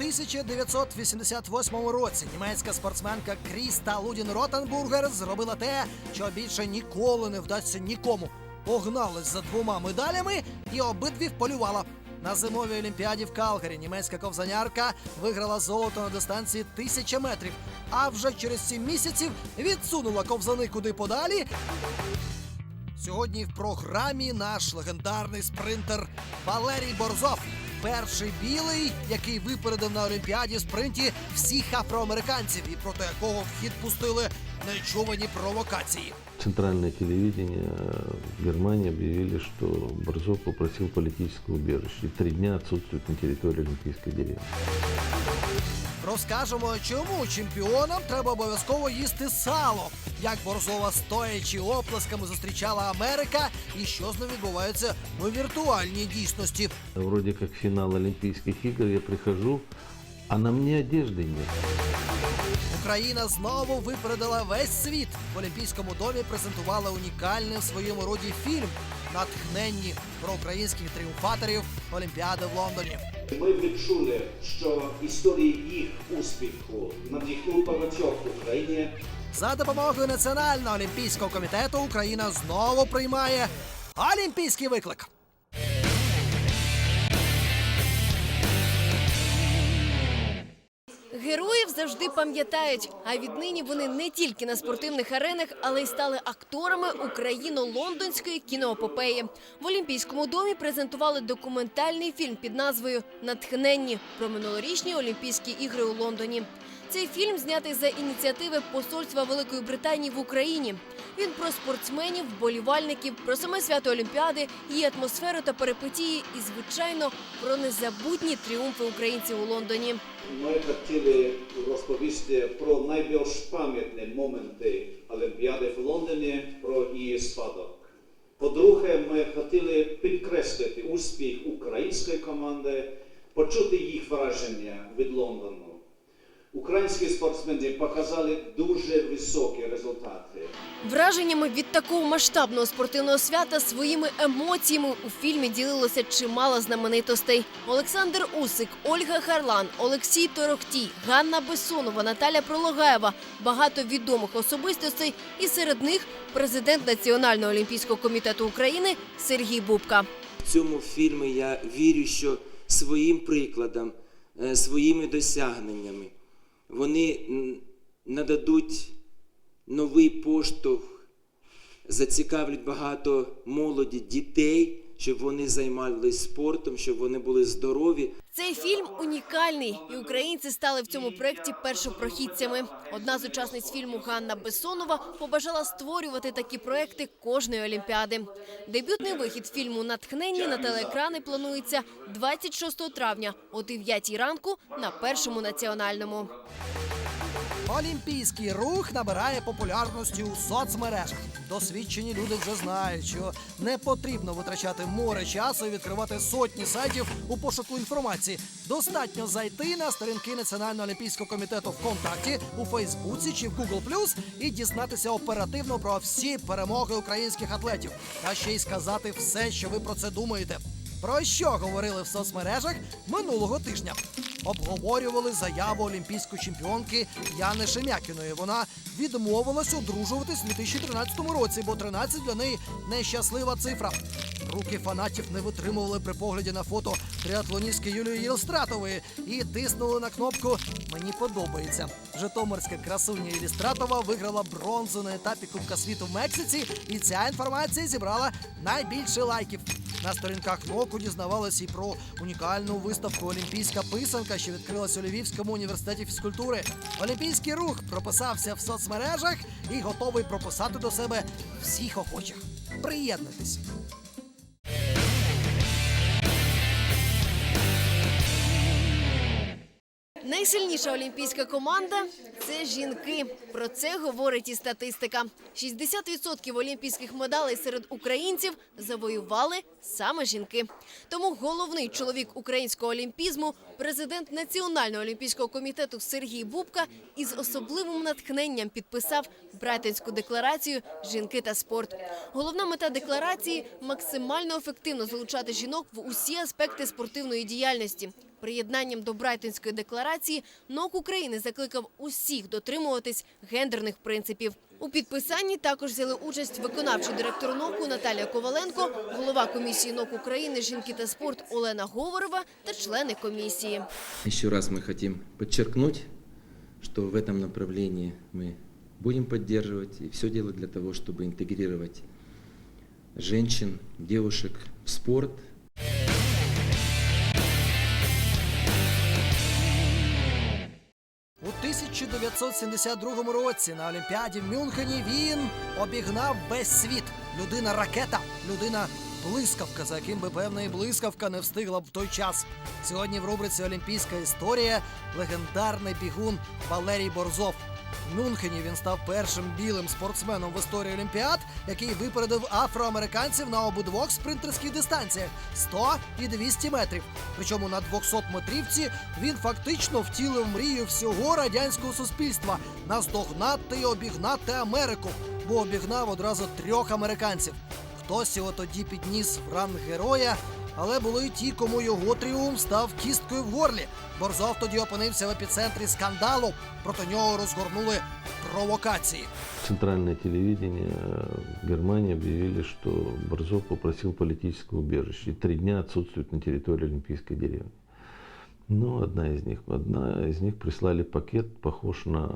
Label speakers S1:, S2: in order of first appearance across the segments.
S1: 1988 році німецька спортсменка Кріста Лудін Ротенбургер зробила те, що більше ніколи не вдасться нікому. Погналась за двома медалями і обидві вполювала. На зимовій олімпіаді в Калгарі німецька ковзанярка виграла золото на дистанції тисяча метрів, а вже через сім місяців відсунула ковзани куди подалі Сьогодні в програмі наш легендарний спринтер Валерій Борзов. Перший білий, який випередив на Олімпіаді спринті всіх афроамериканців, і проти якого в хід пустили нечувані провокації.
S2: Центральное телевидение э, в Германии объявили, что Борзов попросил политическое убежище и три дня отсутствует на территории Олимпийской деревни.
S1: Розкажемо, чому чемпіонам треба обов'язково їсти сало, як Борзова стоячи оплесками зустрічала Америка, і що з ним відбувається у віртуальній дійсності.
S2: Вроде как финал Олимпийских игр, я прихожу, а на мне одежды нет.
S1: Україна знову випередила весь світ. В Олімпійському домі презентувала унікальний в своєму роді фільм натхненні про українських тріумфаторів Олімпіади в Лондоні.
S3: Ми відчули, що історії їх успіху надихнуть багатьох в Україні.
S1: За допомогою Національного олімпійського комітету Україна знову приймає олімпійський виклик.
S4: Героїв завжди пам'ятають, а віднині вони не тільки на спортивних аренах, але й стали акторами україно-лондонської кіноепопеї. В Олімпійському домі презентували документальний фільм під назвою Натхненні про минулорічні Олімпійські ігри у Лондоні. Цей фільм знятий за ініціативи Посольства Великої Британії в Україні. Він про спортсменів, вболівальників, про саме свято Олімпіади, її атмосферу та перипетії і, звичайно, про незабутні тріумфи українців у Лондоні.
S3: Ми хотіли розповісти про найбільш пам'ятні моменти Олімпіади в Лондоні, про її спадок. По-друге, ми хотіли підкреслити успіх української команди, почути їх враження від Лондону. Українські спортсмени показали дуже високі результати.
S4: Враженнями від такого масштабного спортивного свята своїми емоціями у фільмі ділилося чимало знаменитостей. Олександр Усик, Ольга Харлан, Олексій Торохтій, Ганна Бессонова, Наталя Прологаєва – багато відомих особистостей, і серед них президент Національного олімпійського комітету України Сергій Бубка.
S5: В цьому фільмі я вірю, що своїм прикладом, е, своїми досягненнями вони нададуть новий поштовх, зацікавлять багато молоді дітей, щоб вони займалися спортом, щоб вони були здорові.
S4: Цей фільм унікальний, і українці стали в цьому проєкті першопрохідцями. Одна з учасниць фільму Ганна Бессонова побажала створювати такі проекти кожної олімпіади. Дебютний вихід фільму Натхненні на телеекрани планується 26 травня о 9 ранку на першому національному.
S1: Олімпійський рух набирає популярності у соцмережах. Досвідчені люди вже знають, що не потрібно витрачати море часу і відкривати сотні сайтів у пошуку інформації. Достатньо зайти на сторінки Національного олімпійського комітету ВКонтакті, у Фейсбуці чи в Google і дізнатися оперативно про всі перемоги українських атлетів, а ще й сказати все, що ви про це думаєте. Про що говорили в соцмережах минулого тижня? Обговорювали заяву олімпійської чемпіонки Яни Шемякіної. Вона відмовилась одружуватись у 2013 році, бо 13 для неї нещаслива цифра. Руки фанатів не витримували при погляді на фото триатлоністки Юлії Єлстратової і тиснули на кнопку Мені подобається. Житомирська красуня Ілістратова виграла бронзу на етапі Кубка світу в Мексиці, і ця інформація зібрала найбільше лайків. На сторінках НОКу дізнавалися і про унікальну виставку Олімпійська писанка, що відкрилась у Львівському університеті фізкультури. Олімпійський рух прописався в соцмережах і готовий прописати до себе всіх охочих. Приєднуйтесь.
S4: Найсильніша олімпійська команда це жінки. Про це говорить і статистика. 60% олімпійських медалей серед українців завоювали саме жінки. Тому головний чоловік українського олімпізму, президент Національного олімпійського комітету Сергій Бубка, із особливим натхненням підписав Брайтонську декларацію Жінки та спорт. Головна мета декларації максимально ефективно залучати жінок в усі аспекти спортивної діяльності. Приєднанням до Брайтонської декларації НОК України закликав усіх дотримуватись гендерних принципів. У підписанні також взяли участь виконавчий директор НОКу Наталія Коваленко, голова комісії НОК України жінки та спорт Олена Говорова та члени комісії.
S5: Еще раз мы хотим подчеркнуть, что в этом направлении мы будем поддерживать и все делать для того, чтобы интегрировать женщин, девушек в спорт,
S1: 1972 році на Олімпіаді в Мюнхені він обігнав весь світ. Людина ракета, людина блискавка, за яким би певна і блискавка не встигла б в той час. Сьогодні в рубриці Олімпійська історія легендарний бігун Валерій Борзов. В Мюнхені він став першим білим спортсменом в історії Олімпіад, який випередив афроамериканців на обидвох спринтерських дистанціях 100 і 200 метрів. Причому на 200 метрівці він фактично втілив мрію всього радянського суспільства наздогнати і обігнати Америку, бо обігнав одразу трьох американців. Хтось його тоді підніс в ранг героя, але були й ті, кому його тріумф став кісткою в горлі. Борзов тоді опинився в епіцентрі скандалу. Проти нього розгорнули провокації.
S2: Центральное телевидение э, Германии объявили, что Борзов попросил политического убежища и три дня отсутствует на территории Олимпийской деревни. Ну, одна из них. Одна из них прислали пакет, похож на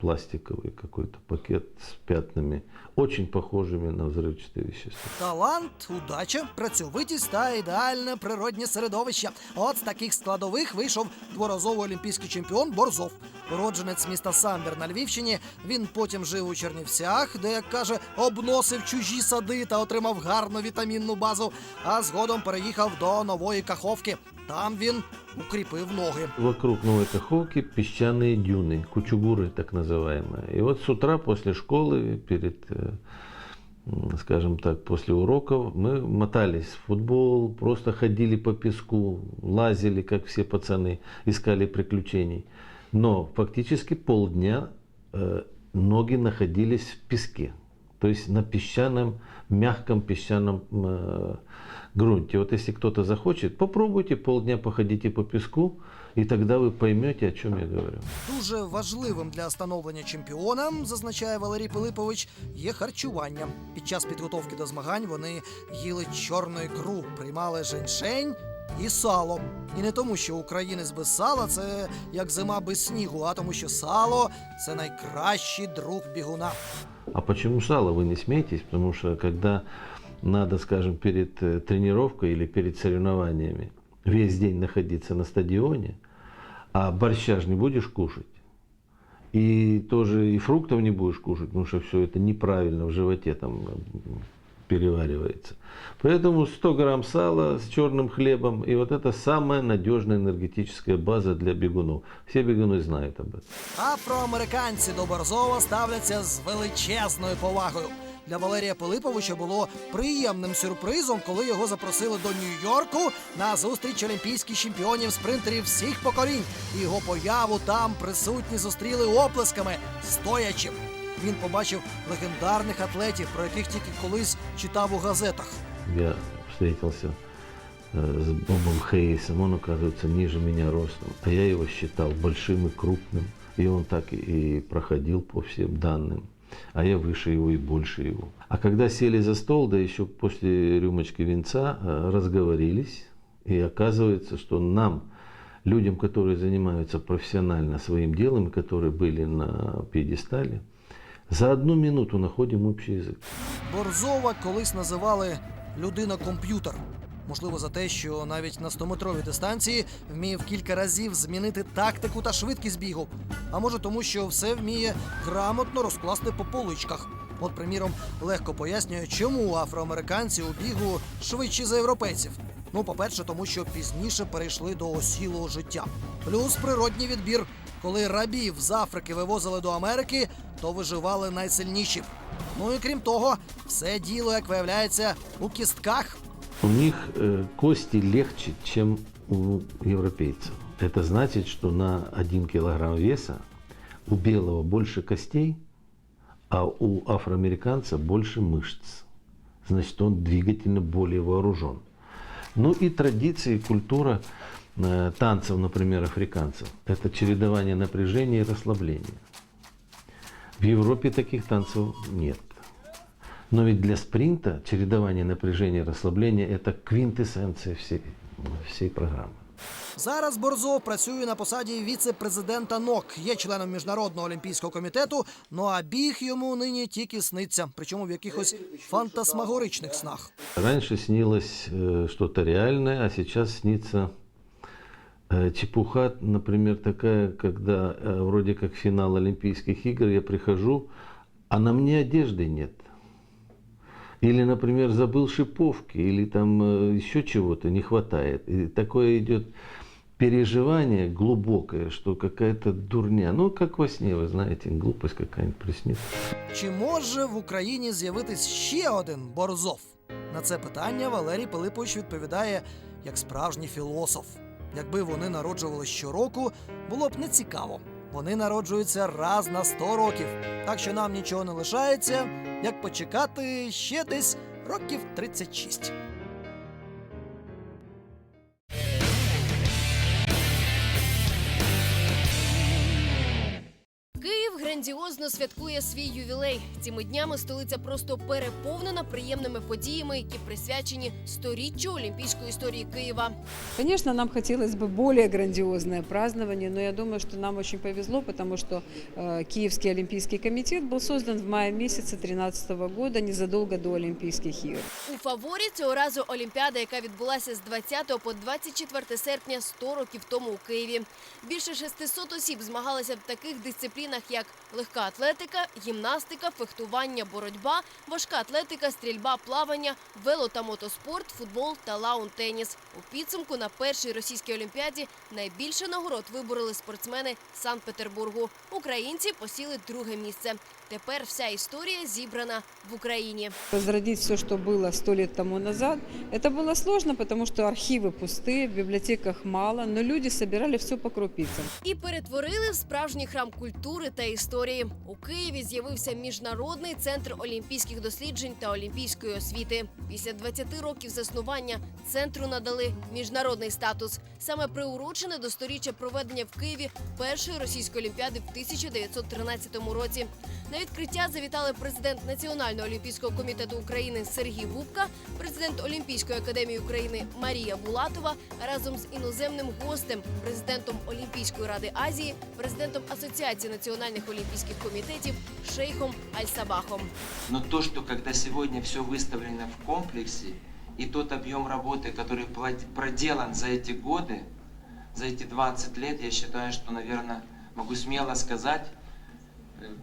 S2: пластиковый какой-то пакет с пятнами, очень похожими на взрывчатые вещества.
S1: Талант, удача, працьовитість та ідеальне природнє середовище. От з таких складових вийшов дворазовий олімпійський чемпіон Борзов. Уродженець міста Самбір на Львівщині. Він потім жив у Чернівцях, де, як каже, обносив чужі сади та отримав гарну вітамінну базу. А згодом переїхав до нової каховки. Там він укріпив ноги.
S2: Вокруг Новой Каховки песчаные дюны, кучугуры так называемые. И вот с утра после школы, перед, скажем так, после уроков, мы мотались в футбол, просто ходили по песку, лазили, как все пацаны, искали приключений. Но фактически полдня ноги находились в песке. То есть на песчаном, мягком песчаном грунте. Вот если кто-то захочет, попробуйте полдня походите по песку, и тогда вы поймете, о чем я говорю.
S1: Дуже важливим для становлення чемпіона, зазначає Валерій Пилипович, є харчування. Під час підготовки до змагань вони їли чорну ікру, приймали женьшень і сало. І не тому, що українець без сала це як зима без снігу, а тому, що сало це найкращий друг бігуна.
S2: А почему сало? Вы не смейтесь, потому что когда надо, скажем, перед э, тренировкой или перед соревнованиями весь день находиться на стадионе, а борща ж не будешь кушать, и тоже и фруктов не будешь кушать, потому что все это неправильно в животе там переваривается. Поэтому 100 грамм сала с черным хлебом, и вот это самая надежная энергетическая база для бегунов. Все бегуны знают об этом.
S1: Афроамериканці до Борзова ставляться з величезною повагою. Для Валерія Пилиповича було приємним сюрпризом, коли його запросили до Нью-Йорку на зустріч олімпійських чемпіонів спринтерів всіх поколінь. І Його появу там присутні зустріли оплесками, стоячи. Він побачив легендарних атлетів, про яких тільки колись читав у газетах.
S2: Я встретился э, с Бобом Хейсом, он оказывается ниже меня ростом, а я его считал большим и крупным, и он так и- и проходил по всем данным, а я выше его и больше его. А когда сели за стол, да еще после рюмочки винца, э, разговорились, и оказывается, что нам, людям, которые занимаются профессионально своим делом, которые были на пьедестале, за одну минуту находим общий язык.
S1: Борзова колись називали людина-комп'ютер. Можливо, за те, що навіть на 100-метровій дистанції вміє кілька разів змінити тактику та швидкість бігу. А може тому, що все вміє грамотно розкласти по поличках. От, приміром, легко пояснює, чому афроамериканці у бігу швидші за європейців. Ну, по-перше, тому що пізніше перейшли до осілого життя. Плюс природній відбір. Коли рабів з Африки вивозили до Америки, то виживали найсильніші. Ну і крім того, все діло, як виявляється, у кістках.
S2: У них э, кости легче, чем у европейцев. Это значит, что на 1 килограмм веса у белого больше костей, а у афроамериканца больше мышц. Значит, он двигательно более вооружен. Ну и традиции, культура э, танцев, например, африканцев, это чередование напряжения и расслабления. В Европе таких танцев нет. Но ведь для спринта чередование напряжения и расслабления – это квинтэссенция всей, всей программы.
S1: Зараз Борзов працює на посаді віце-президента НОК, є членом міжнародного олімпійського комітету. Ну а біг йому нині тільки сниться, причому в якихось фантасмагоричних снах.
S2: Раньше снилось э, что-то реальное, а сейчас снится э, чепуха, например, такая, когда э, вроде как финал Олимпийских игр, я прихожу, а на мне одежды нет. Или, например, забыл шиповки, или там э, еще чего-то не хватает. И такое идет переживание глубокое, что какая-то дурня. Ну, как во сне, вы знаете, глупость какая-нибудь приснится.
S1: Чи може в Україні з'явитись ще один Борзов? На це питання Валерій Пилипович відповідає як справжній філософ. Якби вони народжували щороку, було б нецікаво. Вони народжуються раз на 100 років. Так що нам нічого не лишається, як почекати ще десь років 36.
S4: грандіозно святкує свій ювілей. Цими днями столиця просто переповнена приємними подіями, які присвячені сторіччю олімпійської історії Києва.
S6: Конечно, нам хотелось бы более грандиозное празднование, но я думаю, что нам очень повезло, потому что э, Киевский Олимпийский комитет был создан в мае месяце 2013 года, незадолго до Олимпийских игр.
S4: У фаворі цього разу Олімпіада, яка відбулася з 20 по 24 серпня 100 років тому у Києві. Більше 600 осіб змагалися в таких дисциплінах, як легка атлетика, гімнастика, фехтування, боротьба, важка атлетика, стрільба, плавання, вело та мотоспорт, футбол та лаун-теніс. У підсумку на першій російській олімпіаді найбільше нагород вибороли спортсмени Санкт-Петербургу. Українці посіли друге місце. Тепер вся історія зібрана в Україні.
S6: Возродить все, что было сто лет тому назад, это было сложно, потому что архивы пустые, в библиотеках мало, но люди собирали все по крупицам.
S4: І перетворили в справжній храм культури та історії. У Києві з'явився міжнародний центр олімпійських досліджень та олімпійської освіти. Після 20 років заснування центру надали міжнародний статус, саме приурочене до сторіччя проведення в Києві першої російської олімпіади в 1913 році. На відкриття завітали президент Національного олімпійського комітету України Сергій Губка, президент Олімпійської академії України Марія Булатова разом з іноземним гостем, президентом Олімпійської ради Азії, президентом Асоціації національних олімпійських комітетів Шейхом Аль-Сабахом.
S5: Но то, что когда сегодня все выставлено в комплексе, и тот объем работы, который плат- проделан за эти годы, за эти 20 лет, я считаю, что, наверное, могу смело сказать, э,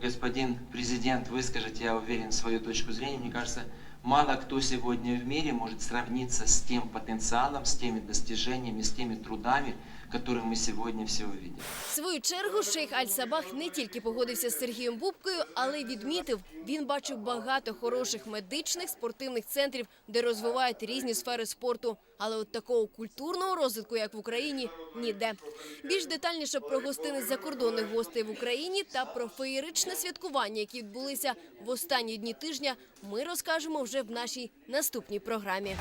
S5: господин президент, выскажите, я уверен, свою точку зрения. Мне кажется, мало кто сегодня в мире может сравниться с тем потенциалом, с теми достижениями, с теми трудами, которые мы сегодня все увидели.
S4: В свою чергу шейх Аль-Сабах не тільки погодився з Сергієм Бубкою, але й відмітив, він бачив багато хороших медичних спортивних центрів, де розвивають різні сфери спорту. Але от такого культурного розвитку, як в Україні, ніде. Більш детальніше про гостини закордонних гостей в Україні та про феєричне святкування, які відбулися в останні дні тижня, ми розкажемо вже в нашій наступній програмі.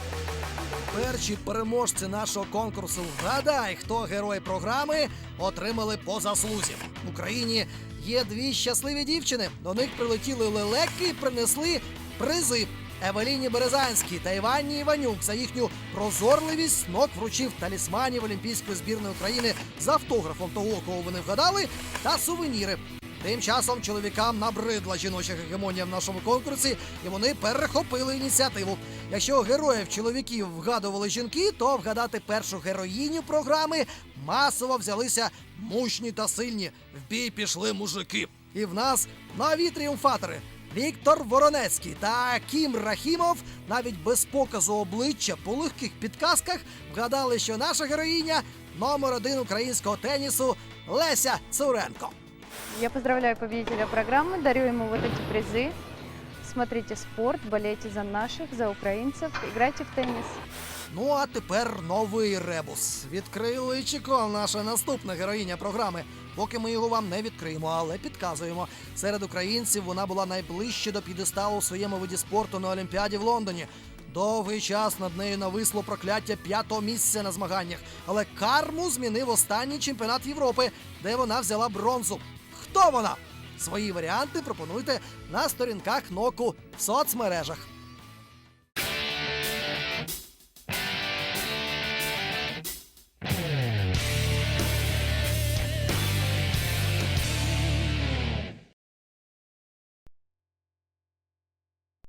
S1: Перші переможці нашого конкурсу Вгадай, хто герой програми отримали по заслузі. В Україні є дві щасливі дівчини. До них прилетіли лелеки і принесли призи. Евеліні Березанській та Іванні Іванюк за їхню прозорливість снок вручив талісманів Олімпійської збірної України з автографом того, кого вони вгадали, та сувеніри. Тим часом чоловікам набридла жіноча гегемонія в нашому конкурсі, і вони перехопили ініціативу. Якщо героїв чоловіків вгадували жінки, то вгадати першу героїню програми масово взялися мужні та сильні. В бій пішли мужики. І в нас нові тріумфатори. Віктор Воронецький та Кім Рахімов навіть без показу обличчя по легких підказках вгадали, що наша героїня номер один українського тенісу Леся Цуренко.
S7: Я поздравляю победителя программы, дарю ему вот эти призы. Смотрите спорт, болейте за наших, за украинцев, играйте в теннис.
S1: Ну а тепер новий ребус. Відкрили чекол, наша наступна героїня програми. Поки ми його вам не відкриємо, але підказуємо. Серед українців вона була найближче до п'єдесталу у своєму виді спорту на Олімпіаді в Лондоні. Довгий час над нею нависло прокляття п'ятого місця на змаганнях, але карму змінив останній чемпіонат Європи, де вона взяла бронзу. Хто вона? Свої варіанти пропонуйте на сторінках ноку в соцмережах.